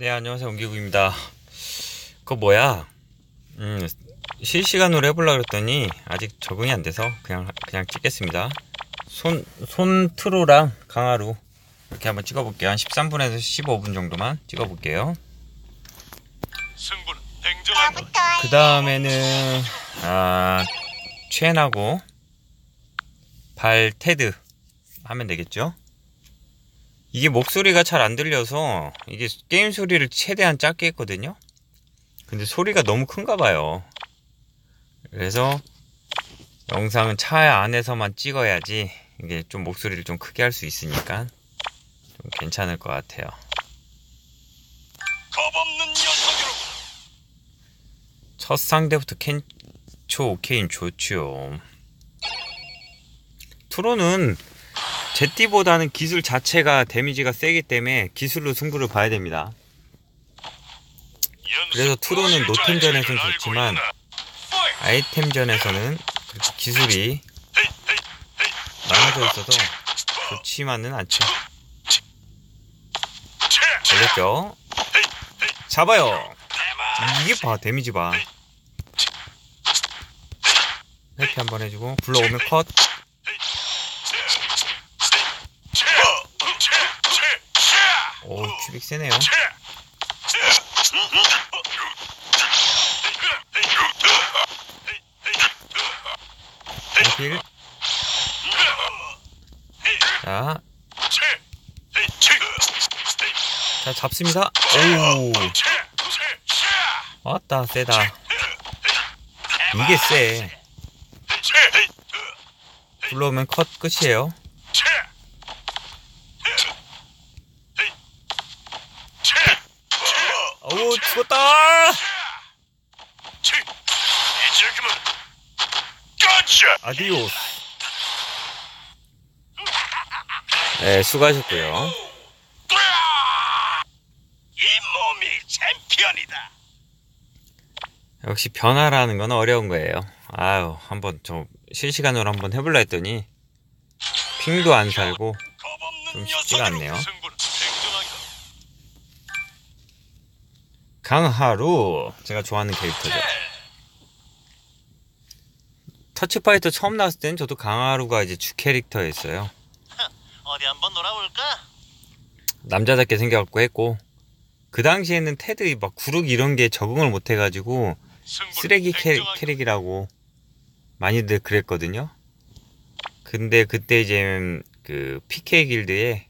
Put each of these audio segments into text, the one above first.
네, 안녕하세요. 옹기국입니다. 그거 뭐야? 음, 실시간으로 해보려고 그랬더니 아직 적응이 안 돼서 그냥, 그냥 찍겠습니다. 손, 손 트로랑 강화루 이렇게 한번 찍어볼게요. 한 13분에서 15분 정도만 찍어볼게요. 그 다음에는, 아, 최엔하고 발 테드 하면 되겠죠? 이게 목소리가 잘 안 들려서 이게 게임 소리를 최대한 작게 했거든요. 근데 소리가 너무 큰가 봐요. 그래서 영상은 차 안에서만 찍어야지 이게 좀 목소리를 좀 크게 할 수 있으니까 좀 괜찮을 것 같아요. 첫 상대부터 켄초 오케인 좋죠. 트로는 제띠보다는 기술 자체가 데미지가 세기 때문에 기술로 승부를 봐야 됩니다. 그래서 트로는 노템전에서는 좋지만 아이템전에서는 그렇게 기술이 나눠져 있어서 좋지만은 않죠. 걸렸죠? 잡아요. 이게 봐 데미지 봐. 이렇게 한번 해주고 불러오면 컷. 큐빅 세네요. 길. 자, 자 잡습니다. 오, 왔다 세다. 이게 세. 불러오면 컷 끝이에요. 오 죽었다. 아디오스. 네, 수고하셨고요. 이 몸이 챔피언이다. 역시 변화라는 건 어려운 거예요. 아유, 한번 좀 실시간으로 한번 해볼라 했더니 핑도 안 살고 좀 쉽지가 않네요. 승부는 냉정한 것. 강하루 제가 좋아하는 캐릭터죠. 터치파이터 처음 나왔을 땐 저도 강하루가 이제 주 캐릭터였어요. 어디 한번 놀아볼까? 남자답게 생겨갖고 했고 그 당시에는 테드 막 구르기 이런 게 적응을 못 해가지고 쓰레기 캐, 냉정한 것. 캐릭이라고 많이들 그랬거든요. 근데 그때 이제 그 PK 길드에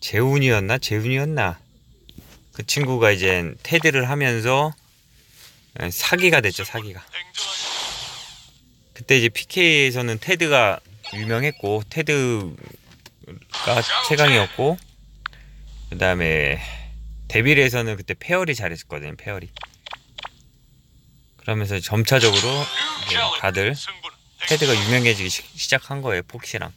재훈이었나 재훈이었나 그 친구가 이제 테드를 하면서 사기가 됐죠 사기가. 그때 이제 PK에서는 테드가 유명했고 테드가 최강이었고 그 다음에 데빌에서는 그때 페어리 잘했었거든요 페어리 그러면서 점차적으로 다들 테드가 유명해지기 시, 시작한 거예요 폭시랑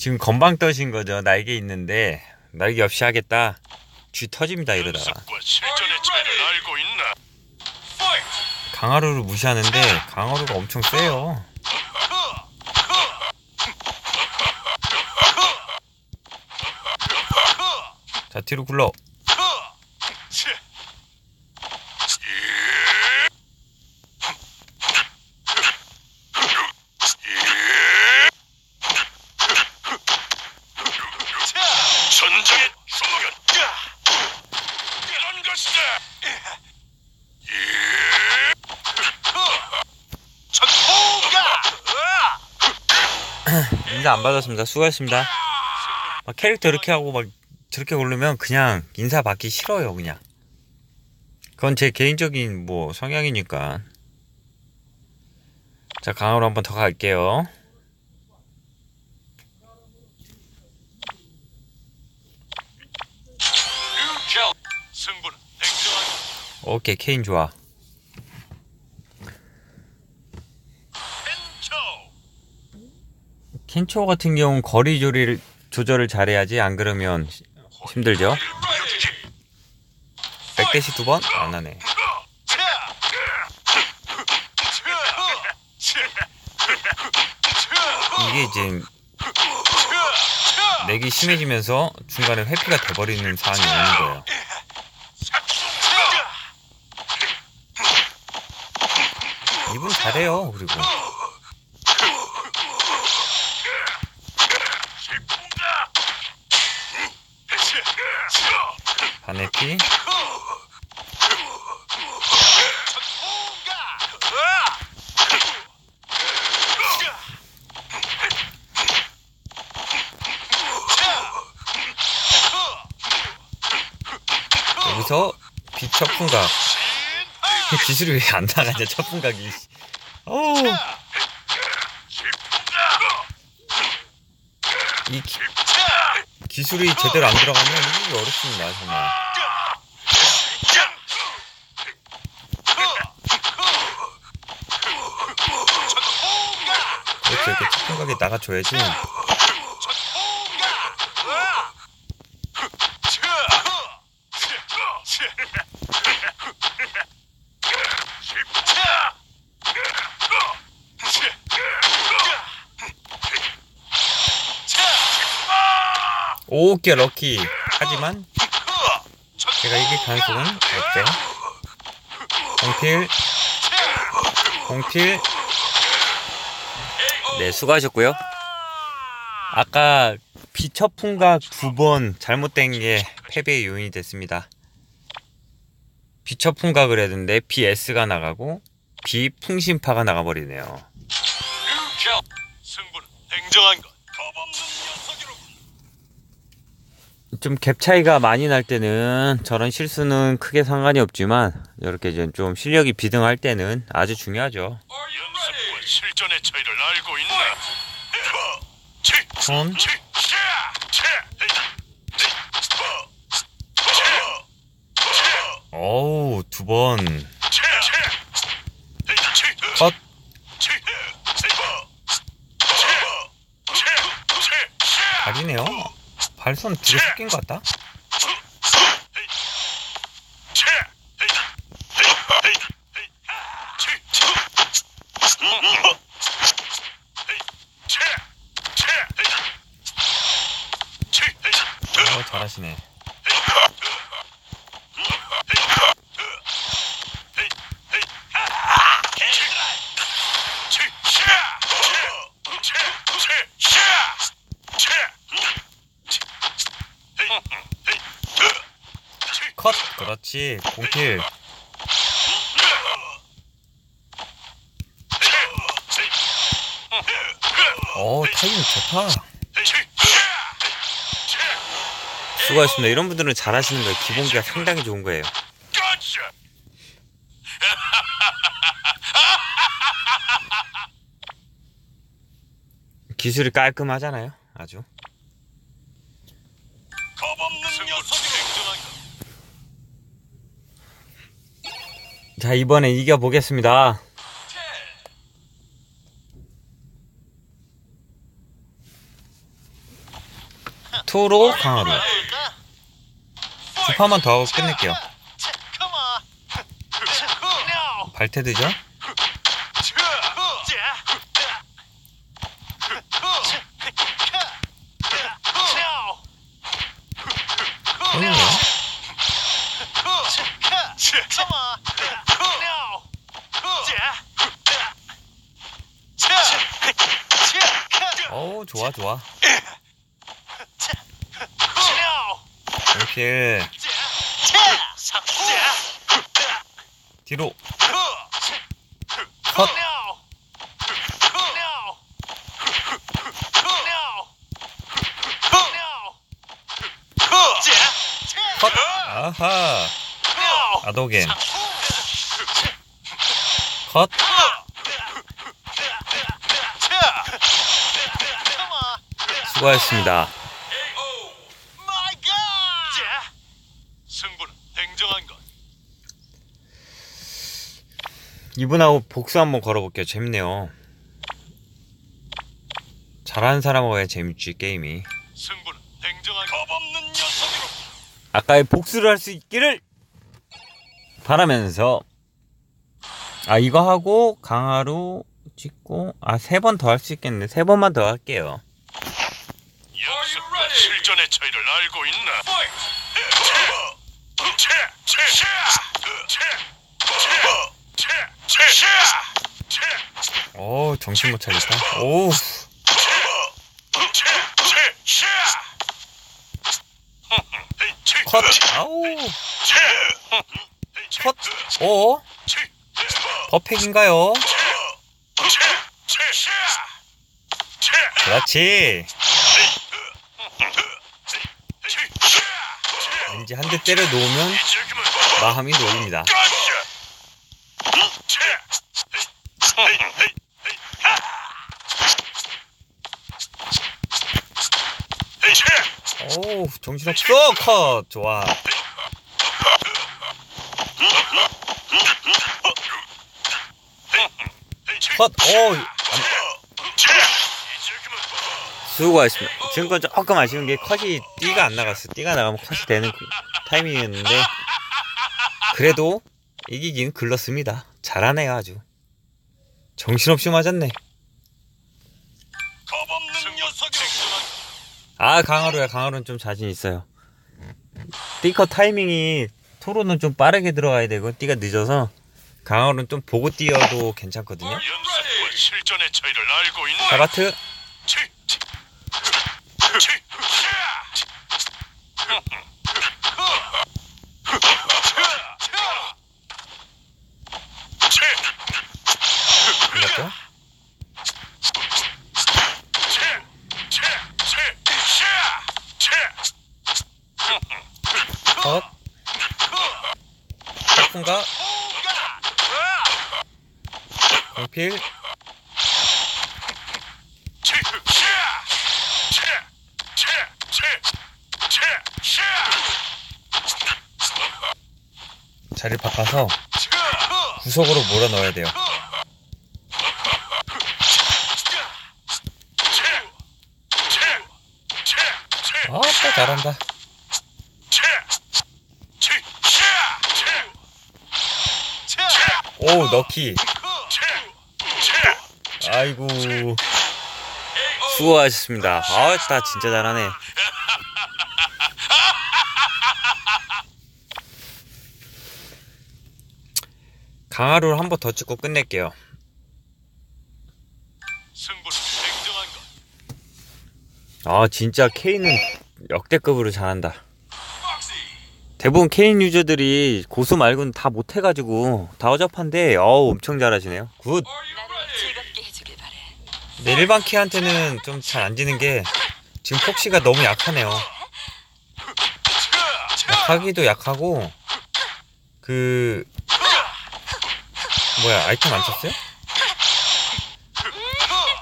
지금 건방 떠신 거죠. 날개 있는데 날개 없이 하겠다. 쥐 터집니다 이러다가? 강하루를 무시하는데 강하루가 엄청 세요. 자 뒤로 굴러 전장의 주먹은 이런 것이다. 전포가 인사 안 받았습니다. 수고하셨습니다. 막 캐릭터 이렇게 하고 막 저렇게 고르면 그냥 인사 받기 싫어요 그냥. 그건 제 개인적인 뭐 성향이니까. 자 강화로 한번 더 갈게요. 오케이 케인 좋아 펜초 켄초 같은 경우는 거리 조리를 조절을 잘해야지 안 그러면 힘들죠 백대시 두 번? 안 하네 차! 이게 이제 렉이 심해지면서 중간에 회피가 돼버리는 상황이 오는 거예요. 이분 잘해요. 그리고 바네피 여기서 비첩풍각 기술이 왜 안 나가냐 첫 풍각이 어우 이 기, 기술이 제대로 안 들어가면 이기기 어렵습니다 정말. 그렇죠. 이렇게 첫풍각이 나가줘야지 오케이 럭키. 하지만 제가 이길 가능성은 없죠. 공필. 공필. 네 수고하셨고요. 아까 비첩풍각 두번 잘못된 게 패배의 요인이 됐습니다. 비첩풍각을 했는데 BS가 나가고 비풍신파가 나가버리네요. 승부는 냉정한 것. 좀 갭 차이가 많이 날 때는 저런 실수는 크게 상관이 없지만 이렇게 좀 실력이 비등할 때는 아주 중요하죠. 연습과 실전의 차이를 알고 있나? 치, 치, 어우 두 번. 치, 치, 치, 컷. 치, 치, 치, 치, 치. 발이네요. 발손 두개 섞인 것 같다. 어 잘하시네. 그렇지. 공필. 어 타이밍 좋다. 수고하셨습니다. 이런 분들은 잘하시는 거예요. 기본기가 상당히 좋은 거예요. 기술이 깔끔하잖아요. 아주. 겁없는 녀석이로 자 이번에 이겨보겠습니다. 투로 강화로 두 판만 더 하고 끝낼게요. 발테드죠? 형이네요. 어우 좋아 좋아. 이렇게 뒤로 컷. 컷. 아하. 아도겐. 컷. 수고하셨습니다. 이분하고 복수 한번 걸어볼게요. 재밌네요. 잘하는 사람하고 해야 재밌지 게임이. 아까의 복수를 할 수 있기를 바라면서 아 이거 하고 강화로 찍고 아 세 번 더 할 수 있겠네 세 번만 더 할게요 작전의 차이를 알고 있나? 오 정신 못 차리겠다. 오. 컷. 아우. 컷. 오. 버펙인가요? 그렇지. 단지 한 대 때려 놓으면 마음이 놓입니다. 오 정신없어. 컷. 좋아. 컷오 수고하셨습니다. 지금 건 조금 아쉬운 게 컷이 띠가 안 나갔어. 띠가 나가면 컷이 되는 그 타이밍이었는데 그래도 이기긴 글렀습니다. 잘하네요 아주. 정신없이 맞았네. 아 강하루야. 강하루는 좀 자신 있어요. 띠컷 타이밍이 토로는 좀 빠르게 들어가야 되고 띠가 늦어서 강하루는 좀 보고 뛰어도 괜찮거든요? 사바트 이겼다? 어? 작품가? 연필 자리를 바꿔서 치, 구석으로 몰아 넣어야 돼요. 아따 잘한다. 오 럭키 아이고. 수고하셨습니다. 아따 진짜 잘하네 강화루를 한 번 더 찍고 끝낼게요. 아 진짜 케인은 역대급으로 잘한다. 대부분 케인 유저들이 고수 말고는 다 못해가지고 다 어접한데 어우 엄청 잘하시네요. 굿. 네, 일반 키한테는 좀 잘 안 지는 게 지금 폭시가 너무 약하네요. 약하기도 약하고 그 뭐야 아이템 안 쳤어요?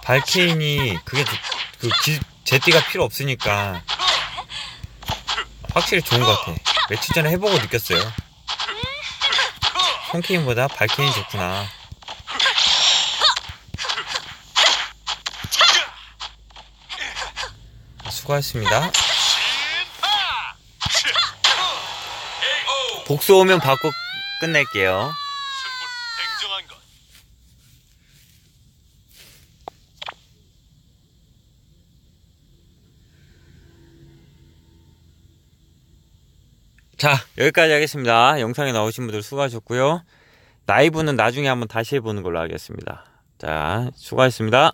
발케인이 그게 그 기, 제띠가 필요 없으니까 확실히 좋은 것 같아. 며칠 전에 해보고 느꼈어요. 손케인보다 발케인이 좋구나. 수고하셨습니다. 복수 오면 받고 끝낼게요 승부는 냉정한 것. 자 여기까지 하겠습니다. 영상에 나오신 분들 수고하셨고요. 라이브는 나중에 한번 다시 해보는 걸로 하겠습니다. 자 수고하셨습니다